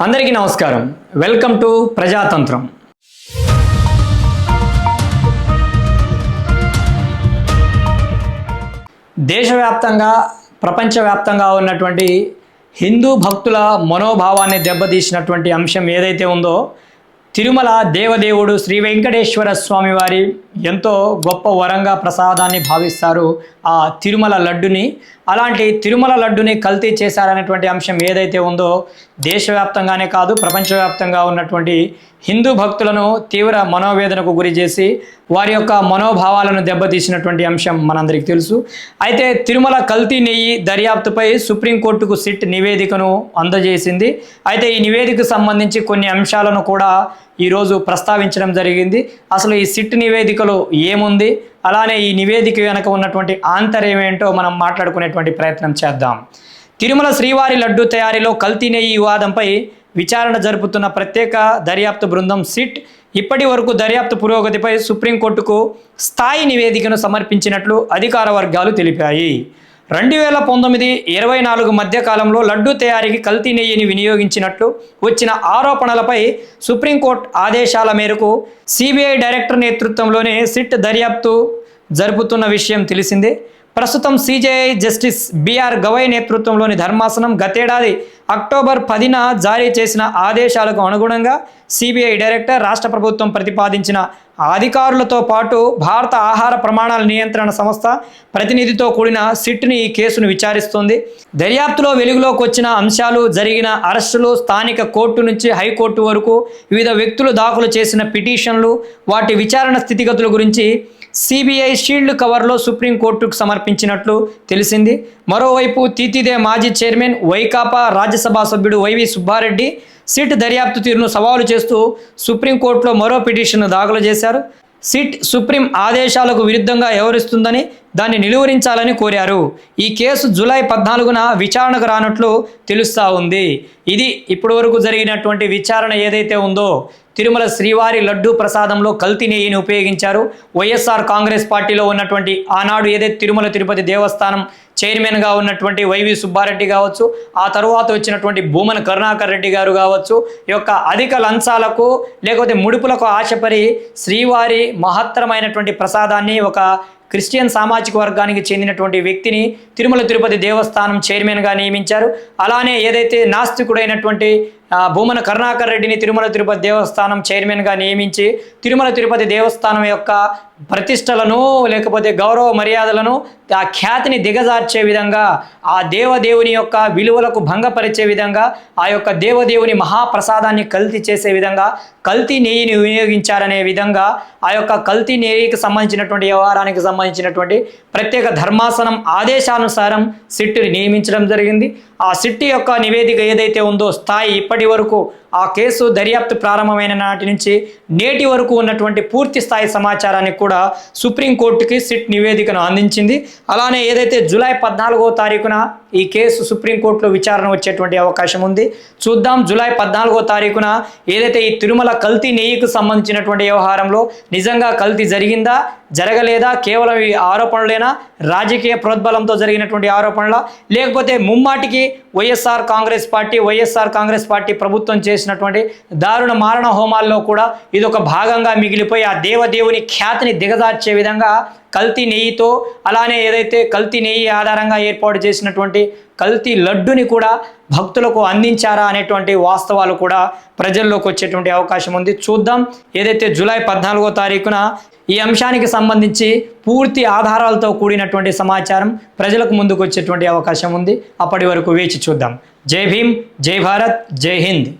అందరికీ నమస్కారం. Welcome to ప్రజాతంత్రం. దేశవ్యాప్తంగా ప్రపంచవ్యాప్తంగా ఉన్నటువంటి హిందూ భక్తుల మనోభావాన్ని దెబ్బతీసినటువంటి అంశం ఏదైతే ఉందో తిరుమల దేవదేవుడు శ్రీ వెంకటేశ్వర స్వామి వారి ఎంతో గొప్ప వరంగా ప్రసాదాన్ని భావిస్తారు ఆ తిరుమల లడ్డుని. అలాంటి తిరుమల లడ్డుని కల్తీ చేశారనేటువంటి అంశం ఏదైతే ఉందో దేశవ్యాప్తంగానే కాదు ప్రపంచవ్యాప్తంగా ఉన్నటువంటి హిందూ భక్తులను తీవ్ర మనోవేదనకు గురి చేసి వారి యొక్క మనోభావాలను దెబ్బతీసినటువంటి అంశం మనందరికీ తెలుసు. అయితే తిరుమల కల్తీ నెయ్యి దర్యాప్తుపై సుప్రీంకోర్టుకు సిట్ నివేదికను అందజేసింది. అయితే ఈ నివేదికకు సంబంధించి కొన్ని అంశాలను కూడా ఈరోజు ప్రస్తావించడం జరిగింది. అసలు ఈ సిట్ నివేదికలో ఏముంది? అలానే ఈ నివేదిక వెనక ఉన్నటువంటి ఆంతర్యం ఏంటో మనం మాట్లాడుకునేటువంటి ప్రయత్నం చేద్దాం. తిరుమల శ్రీవారి లడ్డు తయారీలో కల్తీ నెయ్యి వివాదంపై విచారణ జరుపుతున్న ప్రత్యేక దర్యాప్తు బృందం సిట్ ఇప్పటి వరకు దర్యాప్తు పురోగతిపై సుప్రీంకోర్టుకు స్థాయి నివేదికను సమర్పించినట్లు అధికార వర్గాలు తెలిపాయి. రెండు వేల పంతొమ్మిది ఇరవై నాలుగు మధ్య కాలంలో లడ్డు తయారీకి కల్తీ నెయ్యిని వినియోగించినట్లు వచ్చిన ఆరోపణలపై సుప్రీంకోర్టు ఆదేశాల మేరకు సిబిఐ డైరెక్టర్ నేతృత్వంలోనే సిట్ దర్యాప్తు జరుపుతున్న విషయం తెలిసిందే. ప్రస్తుతం సిజేఐ జస్టిస్ బిఆర్ గవై నేతృత్వంలోని ధర్మాసనం గతేడాది అక్టోబర్ పదిన జారీ చేసిన ఆదేశాలకు అనుగుణంగా సిబిఐ డైరెక్టర్ రాష్ట్ర ప్రభుత్వం ప్రతిపాదించిన అధికారులతో పాటు భారత ఆహార ప్రమాణాల నియంత్రణ సంస్థ ప్రతినిధితో కూడిన సిట్ని ఈ కేసును విచారిస్తోంది. దర్యాప్తులో వెలుగులోకి వచ్చిన అంశాలు జరిగిన అరెస్టులు స్థానిక కోర్టు నుంచి హైకోర్టు వరకు వివిధ వ్యక్తులు దాఖలు చేసిన పిటిషన్లు వాటి విచారణ స్థితిగతుల గురించి సిబిఐ షీల్డ్ కవర్లో సుప్రీంకోర్టుకు సమర్పించినట్లు తెలిసింది. మరోవైపు తీతిదే మాజీ చైర్మన్ వైకాపా రాజ్యసభ సభ్యుడు వైవి సుబ్బారెడ్డి సిట్ దర్యాప్తు తీరును సవాలు చేస్తూ సుప్రీంకోర్టులో మరో పిటిషన్ను దాఖలు చేశారు. సిట్ సుప్రీం ఆదేశాలకు విరుద్ధంగా వ్యవహరిస్తుందని దాన్ని నిలువరించాలని కోరారు. ఈ కేసు జూలై పద్నాలుగున విచారణకు రానట్లు తెలుస్తూ ఉంది. ఇది ఇప్పటివరకు జరిగినటువంటి విచారణ ఏదైతే ఉందో తిరుమల శ్రీవారి లడ్డు ప్రసాదంలో కల్తీ నెయ్యిని ఉపయోగించారు. వైఎస్ఆర్ కాంగ్రెస్ పార్టీలో ఉన్నటువంటి ఆనాడు ఏదైతే తిరుమల తిరుపతి దేవస్థానం చైర్మన్గా ఉన్నటువంటి వైవి సుబ్బారెడ్డి కావచ్చు ఆ తరువాత వచ్చినటువంటి భూమన కరుణాకర్ రెడ్డి గారు కావచ్చు ఈ యొక్క అధిక లంచాలకు లేకపోతే ముడుపులకు ఆశపడి శ్రీవారి మహత్తరమైనటువంటి ప్రసాదాన్ని ఒక క్రిస్టియన్ సామాజిక వర్గానికి చెందినటువంటి వ్యక్తిని తిరుమల తిరుపతి దేవస్థానం చైర్మన్గా నియమించారు. అలానే ఏదైతే నాస్తికుడైనటువంటి భూమన కరుణాకర్ రెడ్డిని తిరుమల తిరుపతి దేవస్థానం చైర్మన్గా నియమించి తిరుమల తిరుపతి దేవస్థానం యొక్క ప్రతిష్టలను లేకపోతే గౌరవ మర్యాదలను ఆ ఖ్యాతిని దిగజార్చే విధంగా ఆ దేవదేవుని యొక్క విలువలకు భంగపరిచే విధంగా ఆ యొక్క దేవదేవుని మహాప్రసాదాన్ని కల్తీ చేసే విధంగా కల్తీ నెయ్యిని వినియోగించారనే విధంగా ఆ యొక్క కల్తీ నెయ్యికి సంబంధించినటువంటి వ్యవహారానికి సంబంధించినటువంటి ప్రత్యేక ధర్మాసనం ఆదేశానుసారం సిట్టుని నియమించడం జరిగింది. ఆ సిట్టి యొక్క నివేదిక ఏదైతే ఉందో స్థాయి ఇప్పటి వరకు ఆ కేసు దర్యాప్తు ప్రారంభమైన నాటి నుంచి నేటి వరకు ఉన్నటువంటి పూర్తి స్థాయి సమాచారాన్ని కూడా సుప్రీంకోర్టుకి సిట్ నివేదికను అందించింది. అలానే ఏదైతే జూలై పద్నాలుగో తారీఖున ఈ కేసు సుప్రీంకోర్టులో విచారణ వచ్చేటువంటి అవకాశం ఉంది. చూద్దాం జూలై పద్నాలుగో తారీఖున ఏదైతే ఈ తిరుమల కల్తీ నెయ్యికి సంబంధించినటువంటి వ్యవహారంలో నిజంగా కల్తీ జరిగిందా జరగలేదా కేవలం ఈ ఆరోపణలేనా రాజకీయ ప్రోద్బలంతో జరిగినటువంటి ఆరోపణల లేకపోతే ముమ్మాటికి వైఎస్ఆర్ కాంగ్రెస్ పార్టీ వైఎస్ఆర్ కాంగ్రెస్ పార్టీ ప్రభుత్వం చేసినటువంటి దారుణ మారణ హోమాల్లో కూడా ఇది ఒక భాగంగా మిగిలిపోయి ఆ దేవదేవుని ఖ్యాతిని దిగజార్చే విధంగా కల్తీ నెయ్యితో అలానే ఏదైతే కల్తీ నెయ్యి ఆధారంగా ఏర్పాటు చేసినటువంటి కల్తీ లడ్డుని కూడా భక్తులకు అందించారా అనేటువంటి వాస్తవాలు కూడా ప్రజల్లోకి వచ్చేటువంటి అవకాశం ఉంది. చూద్దాం ఏదైతే జూలై పద్నాలుగో తారీఖున ఈ అంశానికి సంబంధించి పూర్తి ఆధారాలతో కూడినటువంటి సమాచారం ప్రజలకు ముందుకు వచ్చేటువంటి అవకాశం ఉంది. అప్పటి వరకు వేచి చూద్దాం. జై భీమ్ జై భారత్ జై హింద్.